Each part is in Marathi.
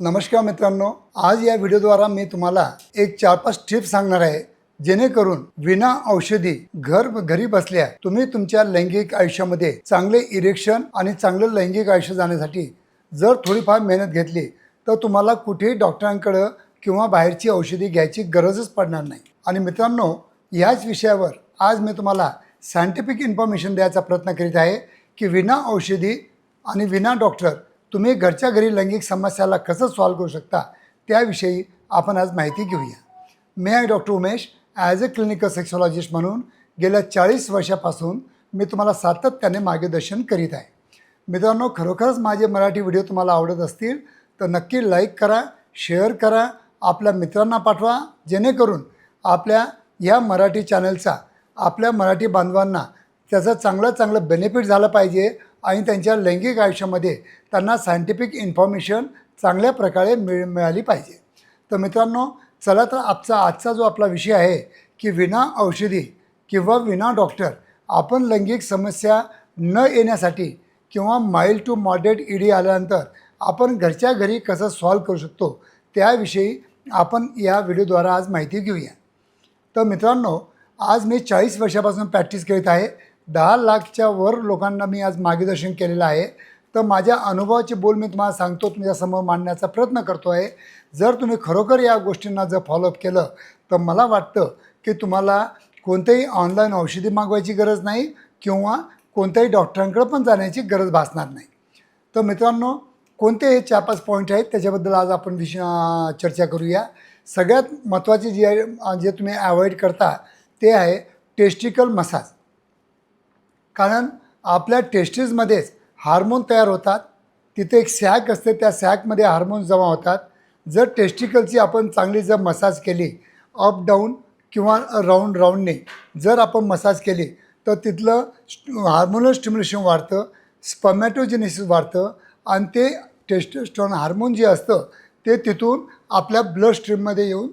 नमस्कार मित्रांनो आज या व्हिडिओद्वारा मी तुम्हाला एक चार पाच टिप्स सांगणार आहे जेणेकरून विना औषधी घर घरी बसल्या तुम्ही तुमच्या लैंगिक आयुष्यामध्ये चांगले इरेक्शन आणि चांगलं लैंगिक आयुष्य जाण्यासाठी जर थोडीफार मेहनत घेतली तर तुम्हाला कुठेही डॉक्टरांकडं किंवा बाहेरची औषधी घ्यायची गरजच पडणार नाही. आणि मित्रांनो याच विषयावर आज मी तुम्हाला सायंटिफिक इन्फॉर्मेशन द्यायचा प्रयत्न करीत आहे की विना औषधी आणि विना डॉक्टर तुम्ही घरच्या घरी लैंगिक समस्याला कसं सॉल्व करू शकता त्याविषयी आपण आज माहिती घेऊया. मी आहे doctor Umesh as a clinical sexologist म्हणून गेल्या चाळीस वर्षापासून मी तुम्हाला सातत्याने मार्गदर्शन करीत आहे. मित्रांनो खरोखरच माझे मराठी व्हिडिओ तुम्हाला आवडत असतील तर नक्की लाईक करा शेअर करा आपल्या मित्रांना पाठवा जेणेकरून आपल्या या मराठी चॅनलचा आपल्या मराठी बांधवांना त्याचं चांगलं चांगलं बेनिफिट झालं पाहिजे आणि त्यांच्या लैंगिक आयुष्यामध्ये त्यांना सायंटिफिक इन्फॉर्मेशन चांगल्या प्रकारे मिळ मिळाली पाहिजे. तर मित्रांनो चला तर आजचा आजचा जो आपला विषय आहे की विना औषधी किंवा विना डॉक्टर आपण लैंगिक समस्या न येण्यासाठी किंवा माइल्ड टू मॉडरेट ईडी आल्यानंतर आपण घरच्या घरी कसं सॉल्व करू शकतो त्याविषयी आपण या व्हिडिओद्वारा आज माहिती घेऊया. तर मित्रांनो आज मी चाळीस वर्षापासून प्रॅक्टिस करीत आहे. दहा लाखच्या वर लोकांना मी आज मार्गदर्शन केलेलं आहे. तर माझ्या अनुभवाचे बोल मी तुम्हाला सांगतो तुमच्यासमोर मांडण्याचा प्रयत्न करतो आहे. जर तुम्ही खरोखर या गोष्टींना जर फॉलोअप केलं तर मला वाटतं की तुम्हाला कोणतेही ऑनलाईन औषधी मागवायची गरज नाही किंवा कोणत्याही डॉक्टरांकडे पण जाण्याची गरज भासणार नाही. तर मित्रांनो कोणते हे चार पाच पॉईंट आहेत त्याच्याबद्दल आज आपण विष चर्चा करूया. सगळ्यात महत्त्वाचे जे आहे, जे तुम्ही अवॉइड करता ते आहे टेस्टिकल मसाज कारण आपल्या टेस्टीजमध्येच हार्मोन तयार होतात. तिथे एक सॅक असते त्या सॅकमध्ये हार्मोन जमा होतात. जर टेस्टिकलची आपण चांगली जर मसाज केली अप डाऊन किंवा राऊंड राऊंडने जर आपण मसाज केली तर तिथलं हार्मोनल स्टिम्युलेशन वाढतं स्पमॅटोजेनेसिस वाढतं आणि ते टेस्टोस्टॉन हार्मोन जे असतं ते तिथून आपल्या ब्लड स्ट्रीममध्ये येऊन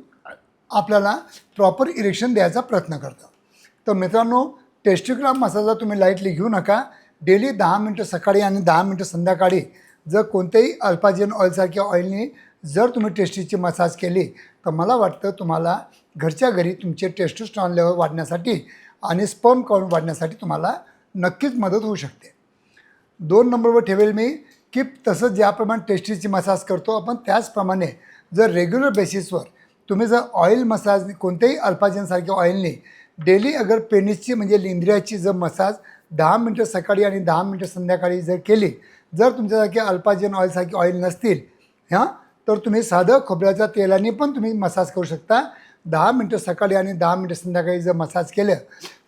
आपल्याला प्रॉपर इरेक्शन द्यायचा प्रयत्न करतं. तर मित्रांनो टेस्टिकुलर मसाजा तुम्ही लाईटली घेऊ नका डेली दहा मिनटं सकाळी आणि दहा मिनटं संध्याकाळी जर कोणत्याही अल्पाजिन ऑइलसारख्या ऑइलने जर तुम्ही टेस्टीची मसाज केली तर मला वाटतं तुम्हाला घरच्या घरी तुमचे टेस्टोस्ट्रॉन लेवल वाढण्यासाठी आणि स्पर्म काउंट वाढण्यासाठी तुम्हाला नक्कीच मदत होऊ शकते. दोन नंबरवर ठेवेल मी की तसंच ज्याप्रमाणे टेस्टीची मसाज करतो आपण त्याचप्रमाणे जर रेग्युलर बेसिसवर तुम्ही जर ऑइल मसाज कोणत्याही अल्पाजनसारख्या ऑइलने डेली अगर पेनिसची म्हणजे लिंद्रियाची जर मसाज दहा मिनटं सकाळी आणि दहा मिनटं संध्याकाळी जर केली जर तुमच्यासारखे अल्पाजन ऑइलसारखे ऑइल नसतील हां तर तुम्ही साधं खोबऱ्याच्या तेलाने पण तुम्ही मसाज करू शकता. दहा मिनटं सकाळी आणि दहा मिनटं संध्याकाळी जर मसाज केलं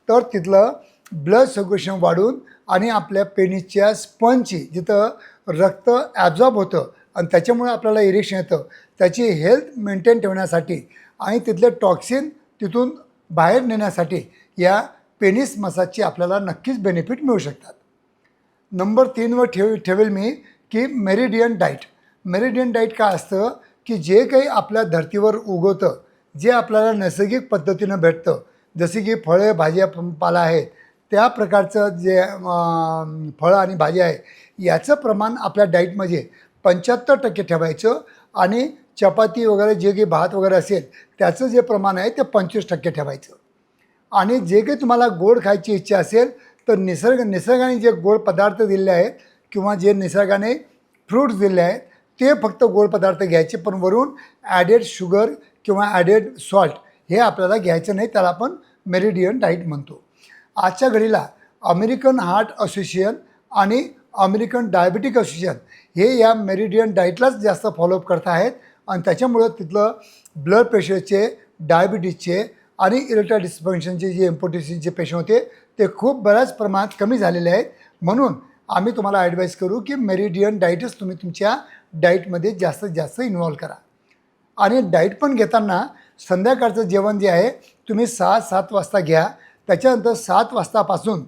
तर तिथलं ब्लड सर्क्युलेशन वाढून आणि आपल्या पेनिसच्या स्पंजची जिथं रक्त ॲब्झॉर्ब होतं आणि त्याच्यामुळे आपल्याला इरेक्शन येतं त्याची हेल्थ मेंटेन ठेवण्यासाठी आणि तिथले टॉक्सिन तिथून बाहेर नेण्यासाठी या पेनिस मसाजची आपल्याला नक्कीच बेनिफिट मिळू शकतात. नंबर तीनवर ठेव ठेवेल मी की मेरिडियन डाईट मेरिडियन डाईट काय असतं? की जे काही आपल्या धर्तीवर उगवतं जे आपल्याला नैसर्गिक पद्धतीनं भेटतं जसे की फळे भाज्या पाला आहेत त्या प्रकारचं जे फळं आणि भाज्या आहे याचं प्रमाण आपल्या डाईटमध्ये पंच्याहत्तर टक्के ठेवायचं आणि चपाती वगैरे जे काही भात वगैरे असेल त्याचं जे प्रमाण आहे ते पंचवीस टक्के ठेवायचं. आणि जे काही तुम्हाला गोड खायची इच्छा असेल तर निसर्ग निसर्गाने जे गोड पदार्थ दिले आहेत किंवा जे निसर्गाने फ्रूट्स दिले आहेत ते फक्त गोड पदार्थ घ्यायचे पण वरून ॲडेड शुगर किंवा ॲडेड सॉल्ट हे आपल्याला घ्यायचं नाही त्याला आपण मेरिडियन डाईट म्हणतो. आजच्या घडीला अमेरिकन हार्ट असोसिएशन आणि अमेरिकन डायबिटिक असोसिएशन हे या मेरिडियन डाईटलाच जास्त फॉलोअप करत आहेत. आणि त्याच्यामुळं तिथलं ब्लड प्रेशरचे डायबिटीजचे आणि इरेक्टाईल डिस्फंक्शनचे जे इम्पोर्टेशनचे पेशंट होते ते खूप बऱ्याच प्रमाणात कमी झालेले आहेत. म्हणून आम्ही तुम्हाला ॲडवाईस करू की मेरिडियन डाईटच तुम्ही तुमच्या डाईटमध्ये जास्तीत जास्त इन्व्हॉल्व करा. आणि डाईट पण घेताना संध्याकाळचं जेवण जे आहे तुम्ही सहा सात वाजता घ्या. त्याच्यानंतर सात वाजतापासून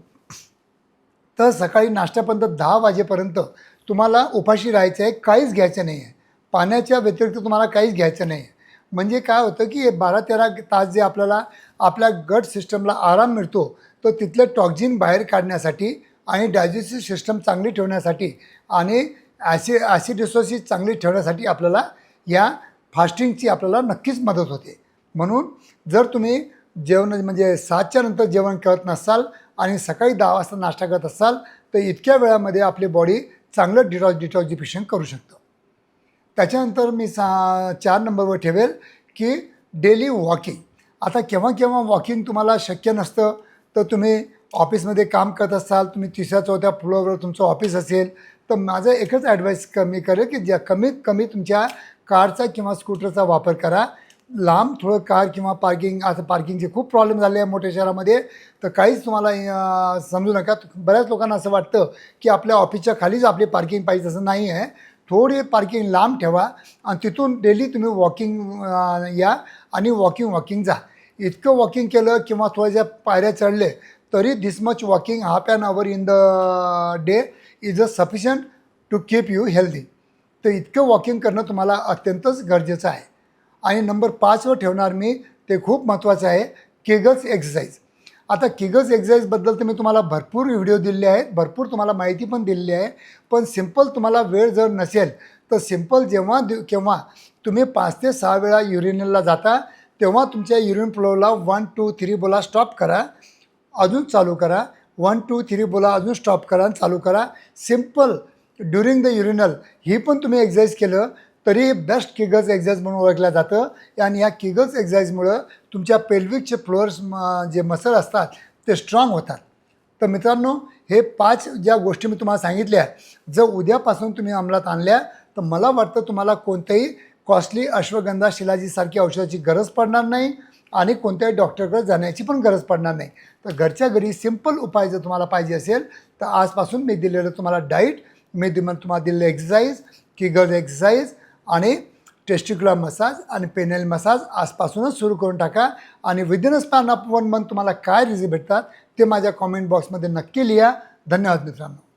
तर सकाळी नाश्त्यापर्यंत दहा वाजेपर्यंत तुम्हाला उपाशी राहायचं आहे काहीच घ्यायचं नाही आहे पाण्याच्या व्यतिरिक्त तुम्हाला काहीच घ्यायचं नाही. आहे म्हणजे काय होतं की बारा तेरा तास जे आपल्याला आपल्या गट सिस्टमला आराम मिळतो तर तिथलं टॉक्झिन बाहेर काढण्यासाठी आणि डायजेस्टिव्ह सिस्टम चांगली ठेवण्यासाठी आणि ॲसि ॲसिडिसोसिस चांगली ठेवण्यासाठी आपल्याला या फास्टिंगची आपल्याला नक्कीच मदत होते. म्हणून जर तुम्ही जेवण म्हणजे सातच्या नंतर जेवण करत नसाल आणि सकाळी दहा वाजता नाश्ता करत असाल तर इतक्या वेळामध्ये आपली बॉडी चांगलं डिटॉ डिटॉक्सिफिकेशन करू शकतं. त्याच्यानंतर मी सा चार नंबरवर ठेवेल की डेली वॉकिंग आता केव्हा केव्हा वॉकिंग तुम्हाला शक्य नसतं तर तुम्ही ऑफिसमध्ये काम करत असाल तुम्ही तिसऱ्या चौथ्या फ्लोअरवर तुमचं ऑफिस असेल तर माझं एकच ॲडवाईस कमी करेल की ज्या कमीत कमी तुमच्या कारचा किंवा स्कूटरचा वापर करा. लांब थोडं कार किंवा पार्किंग आता पार्किंगचे खूप प्रॉब्लेम झाले आहे मोठ्या शहरामध्ये तर काहीच तुम्हाला समजू नका. बऱ्याच लोकांना असं वाटतं की आपल्या ऑफिसच्या खालीच आपली पार्किंग पाहिजे असं नाही आहे. थोडी पार्किंग लांब ठेवा आणि तिथून डेली तुम्ही वॉकिंग या आणि वॉकिंग वॉकिंग जा. इतकं वॉकिंग केलं किंवा थोड्याशा पायऱ्या चढले तरी this much walking half an hour in the day is a sufficient to keep you healthy तर इतकं वॉकिंग करणं तुम्हाला अत्यंतच गरजेचं आहे. आणि नंबर पाचवर ठेवणार मी ते खूप महत्त्वाचं आहे केगल्स एक्सरसाइज आता किगज एक्झाईजबद्दल तर मी तुम्हाला भरपूर व्हिडिओ दिलेले आहेत. भरपूर तुम्हाला माहिती पण दिलेली आहे. पण सिंपल तुम्हाला वेळ जर नसेल तर सिंपल जेव्हा दि- केव्हा तुम्ही पाच ते सहा वेळा युरिनलला जाता तेव्हा तुमच्या युरिन फ्लोला वन टू थ्री बोला स्टॉप करा. अजून चालू करा. वन टू थ्री बोला अजून स्टॉप करा आणि चालू करा. सिंपल ड्युरिंग द युरिनल ही पण तुम्ही एक्झरसाईज केलं तरी बेस्ट किगज एक्झाईज म्हणून ओळखलं जातं. आणि या किगज एक्झाईजमुळं तुमच्या पेल्विकचे फ्लोअर्स जे मसल असतात ते स्ट्रॉंग होतात. तर मित्रांनो हे पाच ज्या गोष्टी मी तुम्हाला सांगितल्या जर उद्यापासून तुम्ही अंमलात आणल्या तर मला वाटतं तुम्हाला कोणत्याही कॉस्टली अश्वगंधा शिलाजीसारखी औषधाची गरज पडणार नाही आणि कोणत्याही डॉक्टरकडे जाण्याची पण गरज पडणार नाही. तर घरच्या घरी सिंपल उपाय जर तुम्हाला पाहिजे असेल तर आजपासून मी दिलेलं तुम्हाला डाईट मी दि तुम्हाला दिलेलं एक्सरसाइज किगज एक्सरसाइज आणि टेस्टिक्युलर मसाज आणि पेनेल मसाज आजपासूनच सुरू करून टाका. आणि within span of one month तुम्हाला काय रिझल्ट भेटतात ते माझ्या कॉमेंट बॉक्समध्ये नक्की लिहा. धन्यवाद मित्रांनो.